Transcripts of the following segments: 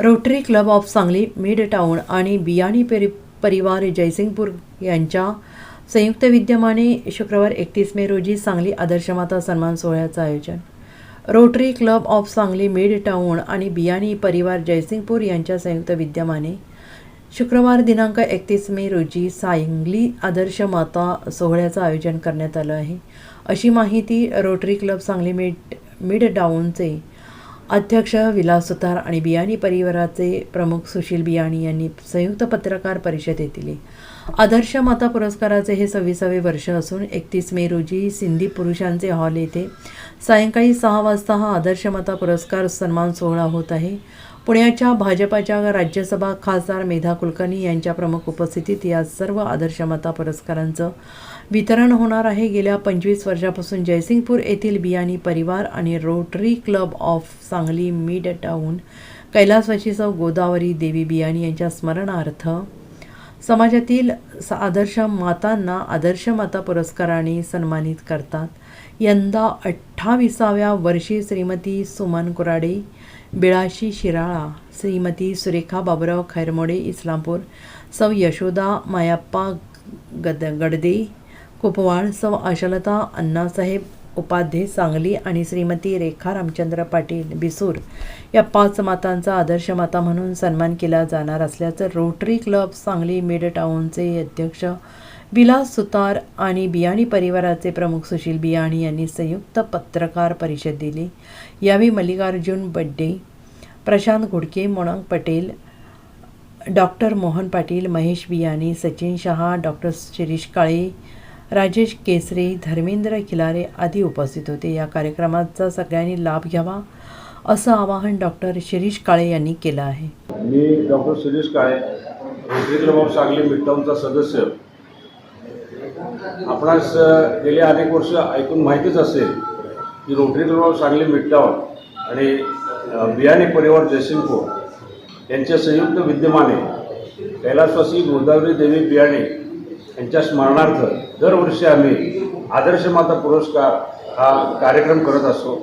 Rotary Club of Sangli Midtown आणि Biyani peri परिवार जयसिंगपूर यांच्या संयुक्त विद्यमाने शुक्रवार एकतीस मे रोजी सांगली आदर्शमाता सन्मान सोहळ्याचं आयोजन. Rotary Club of Sangli Mid Town आणि बियाणी परिवार जयसिंगपूर यांच्या संयुक्त विद्यमाने शुक्रवार दिनांक एकतीस मे रोजी सांगली आदर्श माता सोहळ्याचं आयोजन करण्यात आलं आहे. अशी माहिती Rotary Club Sangli Mid Mid डाऊनचे अध्यक्ष विलास सुतार आणि बियाणी परिवाराचे प्रमुख सुशील बियाणी यांनी संयुक्त पत्रकार परिषदेत दिली आदर्श माता पुरस्काराचे हे सव्वीसावे वर्ष असून एकतीस मे रोजी सिंधी पुरुषांचे हॉल येथे सायंकाळी सहा वाजता हा आदर्श माता पुरस्कार सन्मान सोहळा होत आहे. पुण्याच्या भाजपाच्या राज्यसभा खासदार मेधा कुलकर्णी यांच्या प्रमुख उपस्थितीत या सर्व आदर्श माता पुरस्कारांचं वितरण होणार आहे. गेल्या पंचवीस वर्षापासून जयसिंगपूर येथील बियाणी परिवार आणि Rotary Club of Sangli Mid Town कैलासवासी सौ गोदावरी देवी बियाणी यांच्या स्मरणार्थ समाजातील स- आदर्श मातांना आदर्श माता पुरस्काराने सन्मानित करतात. यंदा अठ्ठावीसाव्या वर्षी श्रीमती सुमन कुराडे बिळाशी शिराळा श्रीमती सुरेखा बाबुराव खैरमोडे इस्लामपूर सौ यशोदा मायाप्पा गद गडदे कुपवाळ सौ. आशलता अण्णासाहेब उपाध्ये सांगली आणि श्रीमती रेखा रामचंद्र पाटील बिसूर या पाच मातांचा आदर्श माता म्हणून सन्मान केला जाणार असल्याचं रोटरी क्लब सांगली मिड टाऊनचे अध्यक्ष विलास सुतार आणि बियाणी परिवाराचे प्रमुख सुशील बियाणी यांनी संयुक्त पत्रकार परिषद दिली. यावेळी मल्लिकार्जुन बड्डे प्रशांत घुडके मोनांक पटेल डॉक्टर मोहन पाटील महेश बियाणी सचिन शहा डॉक्टर शिरीष काळे राजेश केसरे धर्मेंद्र खिलारे आदी उपस्थित होते. या कार्यक्रमाचा सगळ्यांनी लाभ घ्यावा असं आवाहन डॉक्टर शिरीष काळे यांनी केलं आहे. मी doctor Suresh Kale Rotary Club of Sangli मिडटाऊनचा सदस्य. आपणास गेले अनेक वर्ष ऐकून माहितीच असेल की Rotary Club of Sangli Midtown आणि बियाणे परिवार जयसिंगपूर यांच्या संयुक्त विद्यमाने कैलासवासी गोदावरी देवी बियाणे यांच्या स्मरणार्थ दरवर्षी आम्ही आदर्श माता पुरस्कार हा कार्यक्रम करत असतो.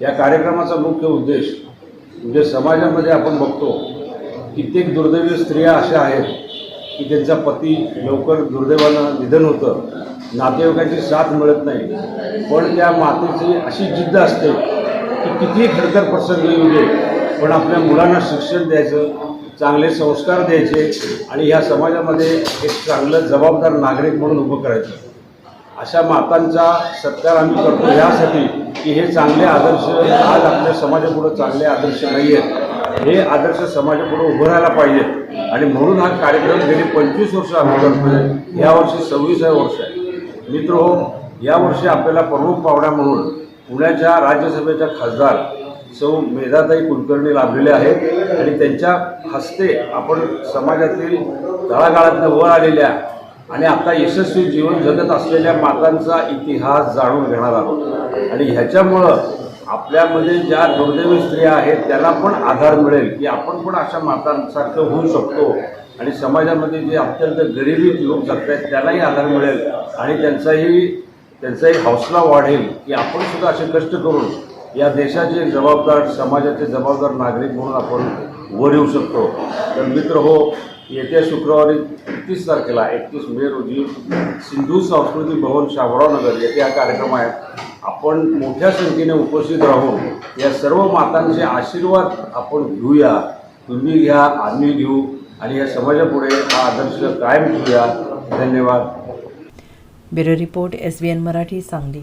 या कार्यक्रमाचा मुख्य उद्देश म्हणजे समाजामध्ये आपण बघतो कित्येक दुर्दैवी स्त्रिया अशा आहेत की त्यांचा पती लवकर दुर्दैवानं निधन होतं. नातेवाईकांची साथ मिळत नाही. पण त्या मातेची अशी जिद्द असते की कितीही खडतर प्रसंग येऊ दे पण आपल्या मुलांना शिक्षण द्यायचं चांगले संस्कार द्यायचे आणि ह्या समाजामध्ये एक चांगलं जबाबदार नागरिक म्हणून उभं करायचं. अशा मातांचा सत्कार आम्ही करतो यासाठी की हे चांगले आदर्श आज आपल्या समाजापुढं चांगले आदर्श नाही आहेत हे आदर्श समाजापुढं उभं राहायला पाहिजेत आणि म्हणून हा कार्यक्रम गेली पंचवीस वर्ष आम्ही करतोय. यावर्षी सव्वीसाव्या वर्ष आहे. मित्र हो यावर्षी आपल्याला प्रमुख पाहुण्या म्हणून पुण्याच्या राज्यसभेच्या खासदार सौ मेधाताई कुलकर्णी लाभलेले आहेत. आणि त्यांच्या हस्ते आपण समाजातील तळागाळातनं वर आलेल्या आणि आता यशस्वी जीवन जगत असलेल्या मातांचा इतिहास जाणून घेणार आहोत. आणि ह्याच्यामुळं आपल्यामध्ये ज्या दुर्दैवी स्त्रिया आहेत त्यांना पण आधार मिळेल की आपण पण अशा मातांसारखं होऊ शकतो. आणि समाजामध्ये जे अत्यंत गरिबी लोक जगत आहेत त्यांनाही आधार मिळेल. आणि त्यांचाही त्यांचाही हौसला वाढेल की आपण सुद्धा असे कष्ट करून या देशाचे जबाबदार समाजाचे जबाबदार नागरिक म्हणून आपण वर येऊ शकतो. तर मित्र हो येत्या शुक्रवारी एकतीस तारखेला एकतीस मे रोजी सिंधू सांस्कृतिक भवन शामराव नगर येथे हा कार्यक्रम आहे. आपण मोठ्या संख्येने उपस्थित राहून या सर्व मातांचे आशीर्वाद आपण घेऊया. तुम्ही घ्या आम्ही घेऊ आणि या समाजापुढे हा आदर्श कायम ठेवूया. धन्यवाद. Bureau report S B N Marathi Sangli.